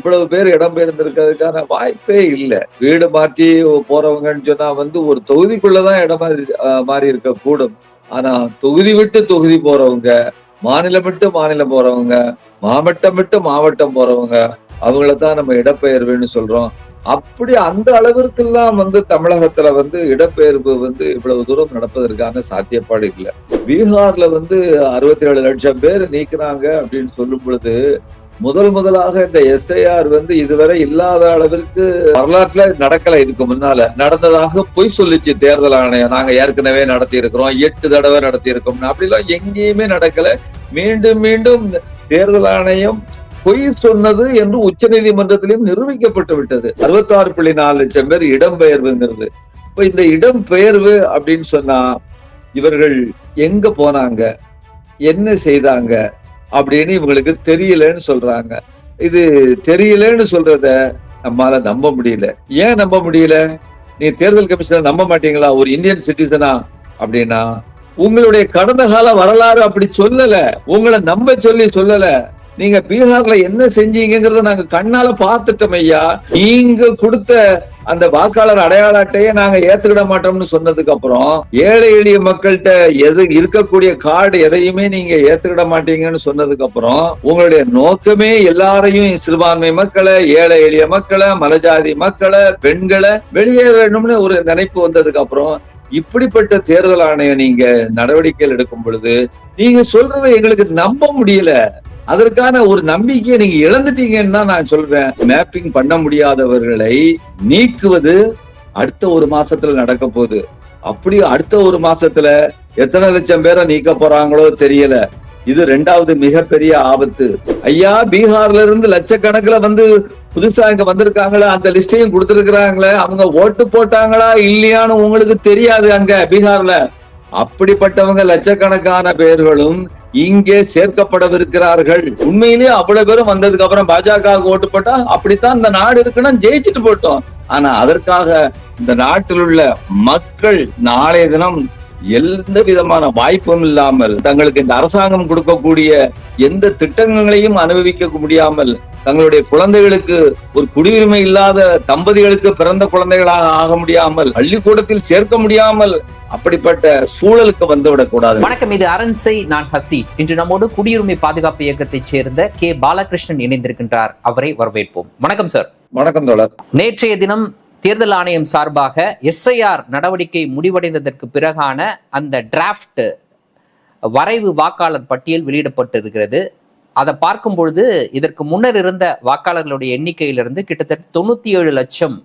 இவ்வளவு பேர் இடம்பெயர்ந்திருக்கிறதுக்கான வாய்ப்பே இல்லை. வீடு மாற்றி போறவங்கன்னு சொன்னா வந்து ஒரு தொகுதிக்குள்ளதான் இடம் மாறி மாறி இருக்க கூடும் ஆனா தொகுதி விட்டு தொகுதி போறவங்க மாநிலம் விட்டு மாநிலம் போறவங்க மாவட்டம் விட்டு மாவட்டம் போறவங்க அவங்கள தான் நம்ம இடப்பெயர்வுன்னு சொல்றோம். அப்படி அந்த அளவிற்கெல்லாம் வந்து தமிழகத்துல வந்து இடப்பெயர்வு வந்து இவ்வளவு தூரம் நடப்பதற்கான சாத்தியப்பாடு இல்லை. பீகார்ல வந்து அறுபத்தி ஏழு லட்சம் பேர் நீக்குறாங்க அப்படின்னு சொல்லும் பொழுது முதல் முதலாக இந்த எஸ்ஐஆர் வந்து இதுவரை இல்லாத அளவிற்கு வரலாற்றுல நடக்கல. இதுக்கு முன்னால நடந்ததாக பொய் சொல்லிச்சு தேர்தல் ஆணையம். நாங்க ஏற்கனவே நடத்தி இருக்கிறோம் எட்டு தடவை நடத்தி இருக்கோம் அப்படிலாம் எங்கேயுமே நடக்கல. மீண்டும் மீண்டும் தேர்தல் ஆணையம் பொய் சொன்னது என்று உச்ச நீதிமன்றத்திலும் நிரூபிக்கப்பட்டு விட்டது. அறுபத்தி ஆறு புள்ளி நாலு லட்சம் பேர் இடம்பெயர்வுங்கிறது. இப்ப இந்த இடம்பெயர்வு அப்படின்னு சொன்னா இவர்கள் எங்க போனாங்க? என்ன செய்தாங்க? அப்படின்னு இவங்களுக்கு தெரியலன்னு சொல்றாங்க. இது தெரியலன்னு சொல்றத நம்மால நம்ப முடியல. ஏன் நம்ப முடியல? நீ தேர்தல் கமிஷனர் நம்ப மாட்டீங்களா? ஒரு இந்தியன் சிட்டிசனா அப்படின்னா உங்களுடைய கடந்த கால வரலாறு அப்படி சொல்லல. உங்களை நம்ப சொல்லி சொல்லல. நீங்க பீகார்ல என்ன செஞ்சீங்கிறத நாங்க கண்ணால பாத்துட்டோம் ஐயா. நீங்க கொடுத்த அந்த வாக்காளர் அடையாள அட்டையை நாங்க ஏத்துக்கிட மாட்டோம்னு சொன்னதுக்கு அப்புறம் ஏழை எளிய மக்கள்கிட்ட எது இருக்கக்கூடிய கார்டு எதையுமே நீங்க ஏத்துக்கிட மாட்டீங்கன்னு சொன்னதுக்கு அப்புறம் உங்களுடைய நோக்கமே எல்லாரையும் சிறுபான்மை மக்களை ஏழை எளிய மக்களை மலஜாதி மக்களை பெண்களை வெளியேறணும்னு ஒரு நினைப்பு வந்ததுக்கு அப்புறம் இப்படிப்பட்ட தேர்தல் ஆணையம் நீங்க நடவடிக்கைகள் எடுக்கும் பொழுது நீங்க சொல்றதை எங்களுக்கு நம்ப முடியல. அதற்கான ஒரு நம்பிக்கையை நீங்க இழந்துட்டீங்கன்னு தான் நான் சொல்றேன். மேப்பிங் பண்ண முடியாதவர்களை நீக்குவது அடுத்த ஒரு மாசத்துல நடக்க போகுது. அப்படி அடுத்த ஒரு மாசத்துல எத்தனை லட்சம் பேரை நீக்க போறாங்களோ தெரியல. இது ரெண்டாவது மிகப்பெரிய ஆபத்து. ஐயா பீகார்ல இருந்து லட்சக்கணக்கில் வந்து புதுசா இங்க வந்திருக்காங்களே அந்த லிஸ்டையும் கொடுத்துருக்கிறாங்களே அவங்க ஓட்டு போட்டாங்களா இல்லையான்னு உங்களுக்கு தெரியாது அங்க பீகார்ல. அப்படிப்பட்டவங்க லட்சக்கணக்கான பேர்களும் இங்கே சேர்க்கப்படவிருக்கிறார்கள். உண்மையிலேயே அவ்வளவு பேரும் வந்ததுக்கு அப்புறம் பாஜக ஓட்டு போட்டா அப்படித்தான் இந்த நாடு இருக்குன்னா ஜெயிச்சுட்டு போட்டோம். ஆனா அதற்காக இந்த நாட்டில் உள்ள மக்கள் நாளைய தினம் எந்த விதமான வாய்ப்பும் இல்லாமல் தங்களுக்கு இந்த அரசாங்கம் கொடுக்கக்கூடிய எந்த திட்டங்களையும் அனுபவிக்க முடியாமல் தங்களுடைய குழந்தைகளுக்கு ஒரு குடியுரிமை இல்லாத தம்பதிகளுக்கு பிறந்த குழந்தைகளாக ஆக முடியாமல் பள்ளிக்கூடத்தில் சேர்க்க முடியாமல் அப்படிப்பட்ட சூழலுக்கு வந்துவிடக் கூடாது வணக்கம் இது அரண்சை நான் ஹசி. இன்று நம்மோடு குடியுரிமை பாதுகாப்பு இயக்கத்தைச் சேர்ந்த கே. பாலகிருஷ்ணன் இணைந்திருக்கின்றார். அவரை வரவேற்போம். வணக்கம் சார். வணக்கம் தோழர். நேற்றைய தினம் தேர்தல் ஆணையம் சார்பாக எஸ்ஐஆர் நடவடிக்கை முடிவடைந்ததற்கு பிறகான அந்த டிராஃப்ட் வரைவு வாக்காளர் பட்டியல் வெளியிடப்பட்டிருக்கிறது. அதை பார்க்கும் பொழுது இதற்கு முன்னர் இருந்த வாக்காளர்களுடைய எண்ணிக்கையிலிருந்து கிட்டத்தட்ட தொண்ணூத்தி ஏழு லட்சம்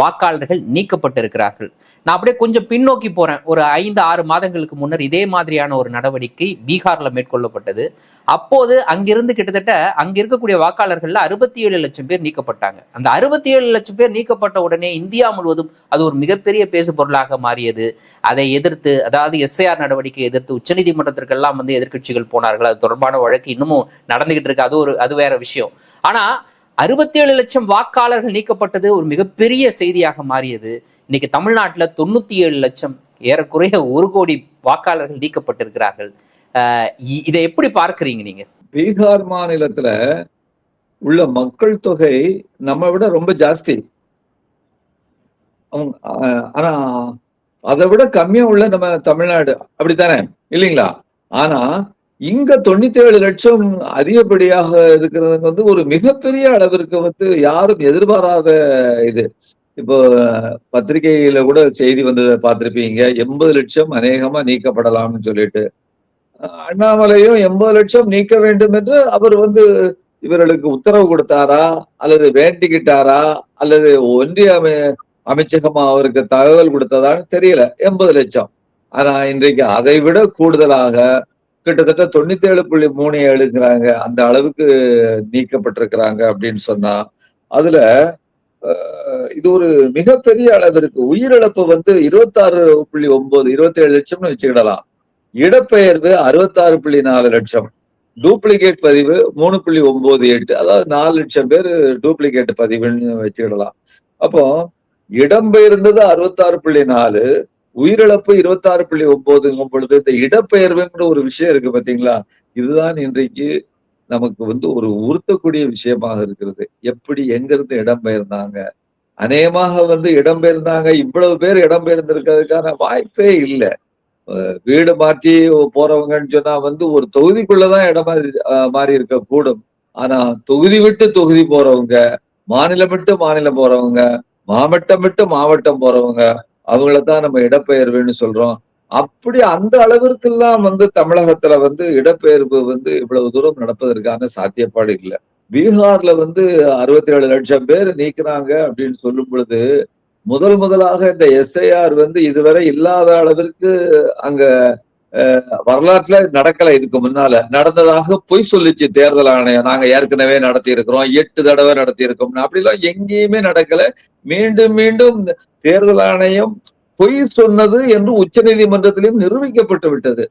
வாக்காளர்கள் நீக்கப்பட்டிருக்கிறார்கள். நான் அப்படியே கொஞ்சம் பின்னோக்கி போறேன். ஒரு ஐந்து ஆறு மாதங்களுக்கு முன்னர் இதே மாதிரியான ஒரு நடவடிக்கை பீகார்ல மேற்கொள்ளப்பட்டது. அப்போது அங்கிருந்து கிட்டத்தட்ட அங்க இருக்கக்கூடிய வாக்காளர்கள்ல அறுபத்தி ஏழு லட்சம் பேர் நீக்கப்பட்டாங்க. அந்த அறுபத்தி ஏழு லட்சம் பேர் நீக்கப்பட்ட உடனே இந்தியா முழுவதும் அது ஒரு மிகப்பெரிய பேசு பொருளாக மாறியது. அதை எதிர்த்து அதாவது எஸ்ஐஆர் நடவடிக்கை எதிர்த்து உச்சநீதிமன்றத்திற்கெல்லாம் வந்து எதிர்க்கட்சிகள் போனார்கள். அது தொடர்பான வழக்கு இன்னமும் நடந்துகிட்டு இருக்கு. அது ஒரு அது வேற விஷயம். ஆனா அறுபத்தி ஏழு லட்சம் வாக்காளர்கள் நீக்கப்பட்டது ஒரு மிகப்பெரிய செய்தியாக மாறியது. இன்னைக்கு தமிழ்நாட்டுல தொண்ணூத்தி ஏழு லட்சம் ஏறக்குறைய ஒரு கோடி வாக்காளர்கள் நீக்கப்பட்டிருக்கிறார்கள். இதை எப்படி பார்க்கறீங்க நீங்க? பீகார் மாநிலத்துல உள்ள மக்கள் தொகை நம்ம விட ரொம்ப ஜாஸ்தி. அவங்க ஆஹ், ஆனா அதை விட கம்மியா உள்ள நம்ம தமிழ்நாடு. அப்படித்தானே? இல்லைங்களா? ஆனா இங்க தொண்ணூத்தி ஏழு லட்சம் அதிகப்படியாக இருக்கிறது வந்து ஒரு மிகப்பெரிய அளவிற்கு வந்து யாரும் எதிர்பாராத இது. இப்போ பத்திரிகையில கூட செய்தி வந்ததை பார்த்திருப்பீங்க. எண்பது லட்சம் அநேகமா நீக்கப்படலாம்னு சொல்லிட்டு. அண்ணாமலையும் எண்பது லட்சம் நீக்க வேண்டும் என்று அவர் வந்து இவர்களுக்கு உத்தரவு கொடுத்தாரா? அல்லது வேண்டிக்கிட்டாரா? அல்லது ஒன்றிய அமை அமைச்சகமா அவருக்கு தகவல் கொடுத்ததான்னு தெரியல. எண்பது லட்சம். ஆனா இன்றைக்கு அதை விட கூடுதலாக கிட்டத்தட்ட தொண்ணூத்தி ஏழு புள்ளி மூணு ஏழுங்கிறாங்க. அந்த அளவுக்கு நீக்கப்பட்டிருக்கிறாங்க அப்படின்னு சொன்னா அதுல இது ஒரு மிகப்பெரிய அளவிற்கு உயிரிழப்பு வந்து இருபத்தாறு புள்ளி ஒன்பது இருபத்தி ஏழு லட்சம்னு வச்சுக்கிடலாம். இடப்பெயர்வு அறுபத்தாறு புள்ளி நாலு லட்சம். டூப்ளிகேட் பதிவு மூணு புள்ளி ஒன்பது எட்டு அதாவது நாலு லட்சம் பேர் டூப்ளிகேட் பதிவுன்னு வச்சுக்கிடலாம். அப்போ இடம்பெயர்ந்தது அறுபத்தாறு புள்ளி நாலு உயிரிழப்பு இருபத்தாறு புள்ளி ஒன்பதுங்கும் பொழுது இந்த இடப்பெயர்வுங்கிற ஒரு விஷயம் இருக்கு பாத்தீங்களா? இதுதான் இன்றைக்கு நமக்கு வந்து ஒரு உறுத்தக்கூடிய விஷயமாக இருக்கிறது. எப்படி எங்கிருந்து இடம்பெயர்ந்தாங்க அநேகமாக வந்து இடம்பெயர்ந்தாங்க இவ்வளவு பேர் இடம்பெயர்ந்திருக்கிறதுக்கான வாய்ப்பே இல்லை. வீடு மாற்றி போறவங்கன்னு சொன்னா வந்து ஒரு தொகுதிக்குள்ளதான் இடம் மாறி மாறி இருக்க கூடும் ஆனா தொகுதி விட்டு தொகுதி போறவங்க மாநிலம் விட்டு மாநிலம் போறவங்க மாவட்டம் விட்டு மாவட்டம் போறவங்க அவங்களதான் நம்ம இடப்பெயர்வுன்னு சொல்றோம். அப்படி அந்த அளவிற்கெல்லாம் வந்து தமிழகத்துல வந்து இடப்பெயர்வு வந்து இவ்வளவு தூரம் நடப்பதற்கான சாத்தியப்பாடு இல்லை. பீகார்ல வந்து அறுபத்தி ஏழு லட்சம் பேர் நீக்குறாங்க அப்படின்னு சொல்லும் பொழுது முதல் முதலாக இந்த எஸ்ஐஆர் வந்து இதுவரை இல்லாத அளவிற்கு அங்க வரலாற்றுல நடக்கல இதுக்கு முன்னால. நடந்ததாக பொய் சொல்லிச்சு தேர்தல் ஆணையம். நாங்க ஏற்கனவே நடத்தி இருக்கிறோம் எட்டு தடவை நடத்தி இருக்கோம் அப்படிலாம் எங்கேயுமே நடக்கல. மீண்டும் மீண்டும் தேர்தல் ஆணையம் பொய் சொன்னது என்று உச்ச நீதிமன்றத்திலும் நிரூபிக்கப்பட்டு விட்டது.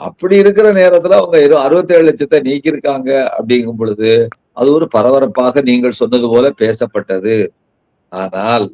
அப்படி இருக்கிற நேரத்துல அவங்க அறுபத்தி ஏழு லட்சத்தை நீக்கியிருக்காங்க அப்படிங்கும் பொழுது அது ஒரு பரபரப்பாக நீங்கள் சொன்னது போல பேசப்பட்டது. ஆனால்